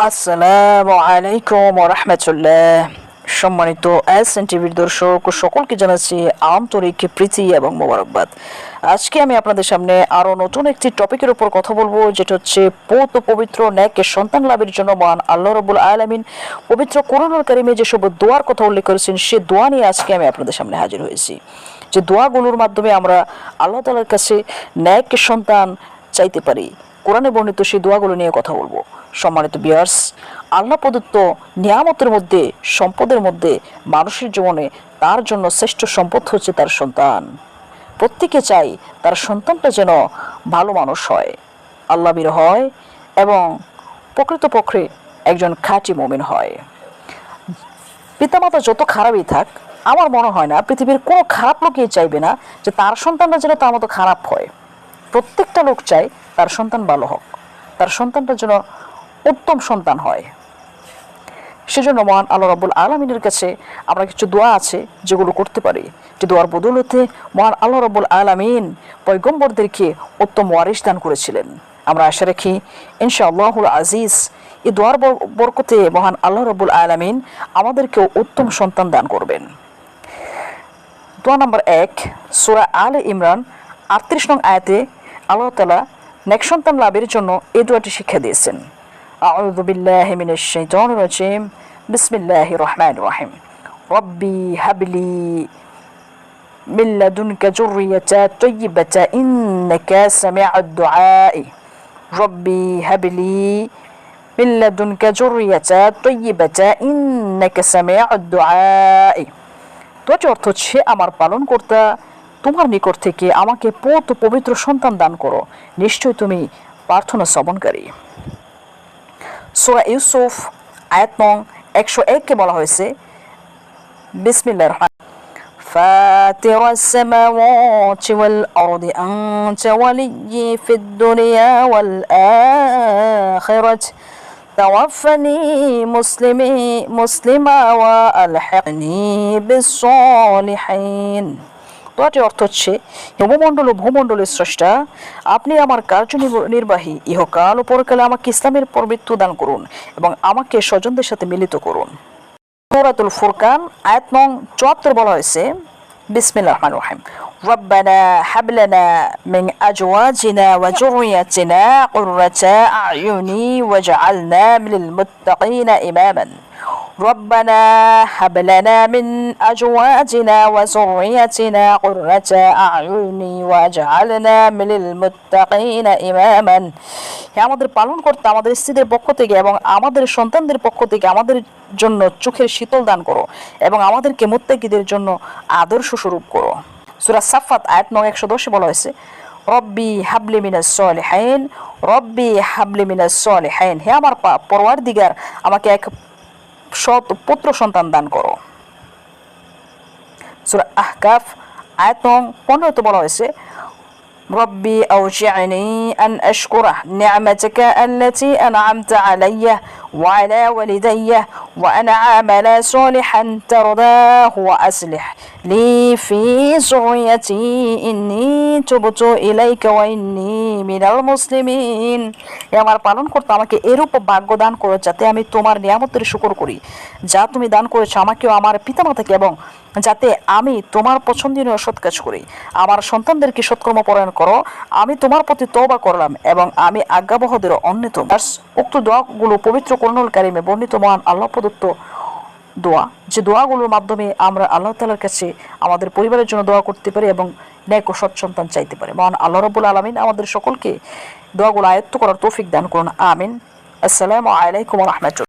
আসসালামু আলাইকুম রহমতুল্লাহ। সম্মানিত এস এন টিভির দর্শক, সকলকে জানাচ্ছি আন্তরিক প্রীতি এবং মোবারকবাদ। আজকে আমি আপনাদের সামনে আরও নতুন একটি টপিকের উপর কথা বলব, যেটা হচ্ছে পৌত পবিত্র ন্যাকের সন্তান লাভের জন্য মহান আল্লাহ রবুল আলমিন পবিত্র করোনার কারিমে যেসব দোয়ার কথা উল্লেখ করেছেন, সে দোয়া নিয়ে আজকে আমি আপনাদের সামনে হাজির হয়েছি। যে দোয়াগুলোর মাধ্যমে আমরা আল্লাহ তালার কাছে ন্যাকের সন্তান চাইতে পারি। কোরআনে বর্ণিত সেই দোয়াগুলো নিয়ে কথা বলব। সম্মানিত বিয়ার্স আল্লাহ প্রদত্ত নিয়ামতের মধ্যে, সম্পদের মধ্যে, মানুষের জীবনে তার জন্য শ্রেষ্ঠ সম্পদ হচ্ছে তার সন্তান। প্রত্যেকে চাই তার সন্তানটা যেন ভালো মানুষ হয়। আল্লাহবীর হয় এবং প্রকৃতপক্ষে একজন খাঁটি মমিন হয়। পিতামাতা যত খারাপই থাক, আমার মনে হয় না পৃথিবীর কোনো খারাপ লোকই চাইবে না যে তার সন্তানটা যেন তার মতো খারাপ হয়। প্রত্যেকটা লোক চায় তার সন্তান ভালো হোক। তার সন্তানটা যেন উত্তম সন্তান হয়। সেজন্য মহান আল্লাহ রাবুল আলমিনের কাছে আমরা কিছু দোয়া আছে যেগুলো করতে পারি। যে দোয়ার বদলতে মহান আল্লাহ রাবুল আলমিন পৈগম্বরদেরকে উত্তম ওয়ারিশ দান করেছিলেন। আমরা আশা রাখি ইনশা আল্লাহুল আজিজ এই দোয়ার বর- বরকতে মহান আল্লাহ রবুল আলমিন আমাদেরকেও উত্তম সন্তান দান করবেন। দোয়া নম্বর এক, সুরা আল ইমরান আটত্রিশ নং আয়াতে আল্লাহ তালা নেক সন্তান লাভের জন্য এ দোয়াটি শিক্ষা দিয়েছেন। আউদুবিল্লাহিমিনিশাইতানিরাজিম বিসমিল্লাহির রহমানির রহিম। রব্বি হাবলি মিন লাদুনকা যুররিয়াতান তাইয়্যিবাতান ইন্নাকা সামিউদ দুআ রব্বি হাবলি মিন লাদুনকা যুররিয়াতান তাইয়্যিবাতান ইন্নাকা সামিউদ দুআ তো অর্থ হচ্ছে, আমার পালন কর্তা তোমার নিকট থেকে আমাকে পত ও পবিত্র সন্তান দান করো নিশ্চয় তুমি প্রার্থনা শ্রবণকারী সোরা ইউসুফ আয়াত নং একশো এককে বলা হয়েছে বিসমিল্লাহ রহমান فاتر السماوات والأرض أنت ولي في الدنيا والآخرة توفني مسلمي مسلما وألحقني بالصالحين দোয়াটি অর্থ হচ্ছে হিমমণ্ডল ও ভূমণ্ডলের স্রষ্টা আপনি আমার কার্যনির্ব- নির্বাহী ইহকাল ও পরকালে আমাকে ইসলামের পর মৃত্যু দান করুন এবং আমাকে স্বজনদের সাথে মিলিত করুন সূরাতুল ফুরকান আয়াত নং চুয়াত্তর বলা হয়েছে বিসমিল্লাহ রহমান রহিম ربنا هب لنا من أزواجنا وذريتنا قرة أعين واجعلنا من المتقين إماما ربنا هب لنا من أزواجنا وذريتنا قرة أعين واجعلنا من المتقين إماما হে আমাদের পালন করতে আমাদের স্ত্রীদের পক্ষ থেকে এবং আমাদের সন্তানদের পক্ষ থেকে আমাদের জন্য চোখের শীতল দান করো এবং আমাদেরকে মুত্তাকিদের জন্য আদর্শ স্বরূপ করো সূরা সাফাত আয়াত নং একশো দশে বলা হয়েছে রব্বি হাবলি মিনাস সলিহাইন রব্বি হাবলি মিনাস সলিহাইন হে আমার পরওয়ার দিগার আমাকে এক সৎ পুত্র সন্তান দান করো সূরা আহকাফ আয়াত নং পনেরোতে বলা হয়েছে ربي أوجعني أن أشكر نعمتك التي أنعمت علي وعلى والدي وأن أعمل صالحا ترضاه وأصلح لي في ذريتي إني تبت إليك وإني من المسلمين এ আমার পালন করতে আমাকে এরূপ ভাগ্য দান করো যাতে আমি তোমার নিয়ামতের শুকর করি যা তুমি দান করেছো আমাকেও আমার পিতামাতাকে এবং যাতে আমি তোমার পছন্দনীয় সৎ কাজ করি আমার সন্তানদেরকে সৎকর্ম পরায়ণ করো আমি তোমার প্রতি তওবা করলাম এবং আমি আজ্ঞাবহদের অন্যতম ব্যাস, উক্ত দোয়াগুলো পবিত্র করুণাল কারিমে বর্ণিত মহান আল্লাহ প্রদত্ত দোয়া। যে দোয়াগুলোর মাধ্যমে আমরা আল্লাহ তালার কাছে আমাদের পরিবারের জন্য দোয়া করতে পারি এবং ন্যায় ও সৎ সন্তান চাইতে পারি। মহান আল্লাহ রবুল আলমিন আমাদের সকলকে দোয়াগুলো আয়ত্ত করার তৌফিক দান করুন। আমিন। আসসালামু আলাইকুম রহমতুল